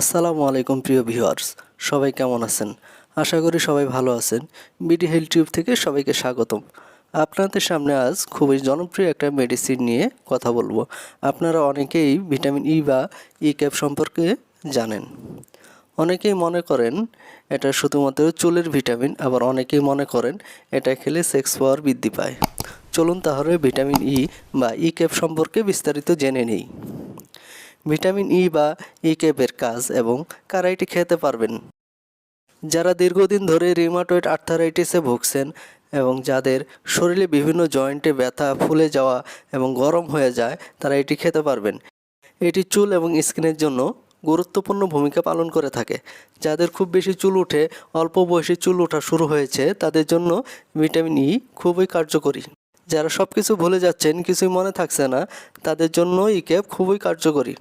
আসসালামু আলাইকুম প্রিয় ভিউয়ার্স, সবাই কেমন আছেন? আশা করি সবাই ভালো আছেন। বিডি হেলথ টিউব থেকে সবাইকে স্বাগতম। আপনাদের সামনে আজ খুবই জনপ্রিয় একটা মেডিসিন নিয়ে কথা বলব। আপনারা অনেকেই ভিটামিন ই বা ই ক্যাপ সম্পর্কে জানেন। অনেকেই মনে করেন এটা শুধুমাত্র চুলের ভিটামিন আবার অনেকেই মনে করেন এটা খেলে সেক্স পাওয়ার বৃদ্ধি পায়। চলুন তাহলে ভিটামিন ই বা ই ক্যাপ সম্পর্কে বিস্তারিত জেনে নেই। ভিটামিন ই বা ই ক্যাপের কাজ এবং কারা এটি খেতে পারবেন। যারা দীর্ঘদিন ধরে রিমাটয়েড আর্থারাইটিসে ভুগছেন এবং যাদের শরীরে বিভিন্ন জয়েন্টে ব্যথা, ফুলে যাওয়া এবং গরম হয়ে যায়, তারা এটি খেতে পারবেন। এটি চুল এবং স্কিনের জন্য গুরুত্বপূর্ণ ভূমিকা পালন করে থাকে। যাদের খুব বেশি চুল উঠে, অল্প বয়সে চুল ওঠা শুরু হয়েছে, তাদের জন্য ভিটামিন ই খুবই কার্যকরী। যারা সব কিছু ভুলে যাচ্ছেন, কিছুই মনে থাকছে না, তাদের জন্য ই ক্যাপ খুবই কার্যকরী।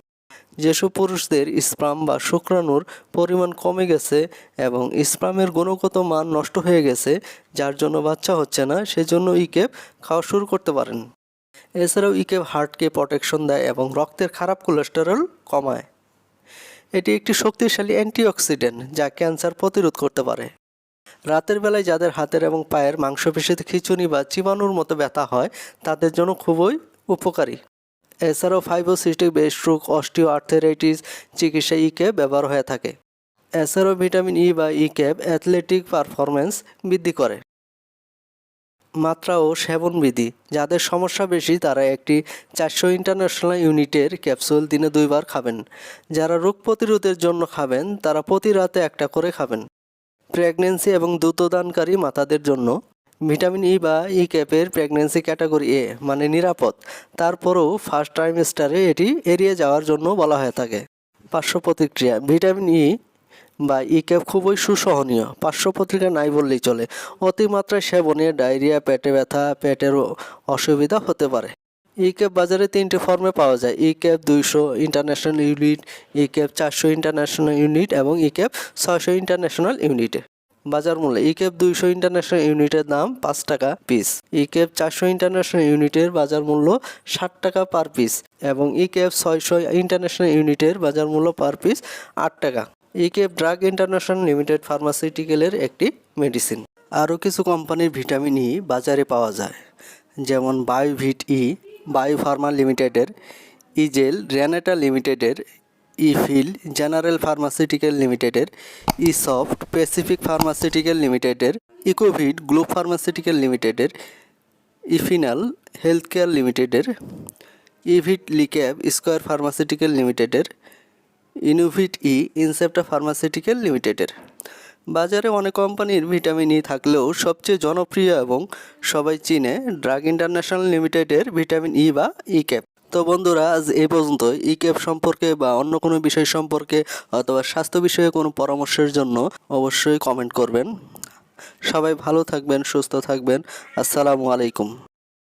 যেসব পুরুষদের স্পাম বা শুক্রাণুর পরিমাণ কমে গেছে এবং স্পামের গুণগত মান নষ্ট হয়ে গেছে, যার জন্য বাচ্চা হচ্ছে না, সেজন্য ইকেপ খাওয়া শুরু করতে পারেন। এছাড়াও ইকেপ হার্টকে প্রোটেকশন দেয় এবং রক্তের খারাপ কোলেস্টেরল কমায়। এটি একটি শক্তিশালী অ্যান্টিঅক্সিডেন্ট যা ক্যান্সার প্রতিরোধ করতে পারে। রাতের বেলায় যাদের হাতের এবং পায়ের মাংসপেশিতে খিঁচুনি বা চিবানোর মতো ব্যথা হয়, তাদের জন্য খুবই উপকারী। এছাড়াও ফাইবোসিস্টিক স্ট্রোক অস্টিও আর্থেরাইটিস চিকিৎসা ই ক্যাপ ব্যবহার হয়ে থাকে। এছাড়াও ভিটামিন ই বা ই ক্যাপ অ্যাথলেটিক পারফরম্যান্স বৃদ্ধি করে। মাত্রা ও সেবন বিধি যাদের সমস্যা বেশি, তারা একটি চারশো ইন্টারন্যাশনাল ইউনিটের ক্যাপসুল দিনে দুইবার খাবেন। যারা রোগ প্রতিরোধের জন্য খাবেন, তারা প্রতি রাতে একটা করে খাবেন। প্রেগনেন্সি এবং দ্রুতদানকারী মাতাদের জন্য ভিটামিন ই বা ই ক্যাপের প্রেগনেন্সি ক্যাটাগরি এ মানে নিরাপদ। তারপরেও ফার্স্ট ট্রাইমেস্টারে এটি এড়িয়ে যাওয়ার জন্য বলা হয়ে থাকে। পার্শ্ব প্রতিক্রিয়া, ভিটামিন ই বা ই ক্যাপ খুবই সুসহনীয়। পার্শ্ব প্রতিক্রিয়া নাই বললেই চলে। অতিমাত্রায় সেবনে, ডায়রিয়া, পেটে ব্যথা পেটের অসুবিধা হতে পারে। ই ক্যাপ বাজারে তিনটে ফর্মে পাওয়া যায়। ই ক্যাপ দুইশো ইন্টারন্যাশনাল ইউনিট ই ক্যাপ চারশো ইন্টারন্যাশনাল ইউনিট এবং ই ক্যাপ ছয়শো ইন্টারন্যাশনাল ইউনিটে বাজার মূল্য ই ক্যাপ দুইশো ইন্টারন্যাশনাল ইউনিটের দাম পাঁচ টাকা পিস ই ক্যাপ চারশো ইন্টারন্যাশনাল ইউনিটের বাজার মূল্য ষাট টাকা পার পিস এবং ই ক্যাপ ছয়শো ইন্টারন্যাশনাল ইউনিটের বাজার মূল্য পার পিস আট টাকা। E cap drug international limited ফার্মাসিউটিক্যালের একটি মেডিসিন আরও কিছু কোম্পানির ভিটামিন ই বাজারে পাওয়া যায়, যেমন বায়োভিট ই বায়ো ফার্মা লিমিটেডের ইজেল রেনাটা লিমিটেডের ইফিল জেনারেল ফার্মাসিউটিক্যাল লিমিটেডের, ইসফট প্যাসিফিক ফার্মাসিউটিক্যাল লিমিটেডের, ইকোভিড গ্লোব ফার্মাসিউটিক্যাল লিমিটেডের, ইফিনাল হেলথ কেয়ার লিমিটেডের ইভিট লিক্যাব স্কোয়ার ফার্মাসিউটিক্যাল লিমিটেডের ইনোভিট ই ইনসেপ্টা ফার্মাসিউটিক্যাল লিমিটেডের। বাজারে অনেক কোম্পানির ভিটামিন ই থাকলেও সবচেয়ে জনপ্রিয় এবং সবাই চিনে ড্রাগ ইন্টারন্যাশনাল লিমিটেডের ভিটামিন ই বা ই ক্যাপ তো বন্ধুরা, আজ এই পর্যন্ত ই ক্যাপ সম্পর্কে বা অন্য কোনো বিষয় সম্পর্কে অথবা স্বাস্থ্য বিষয়ে কোনো পরামর্শের জন্য অবশ্যই কমেন্ট করবেন। সবাই ভালো থাকবেন, সুস্থ থাকবেন। আসসালামু আলাইকুম।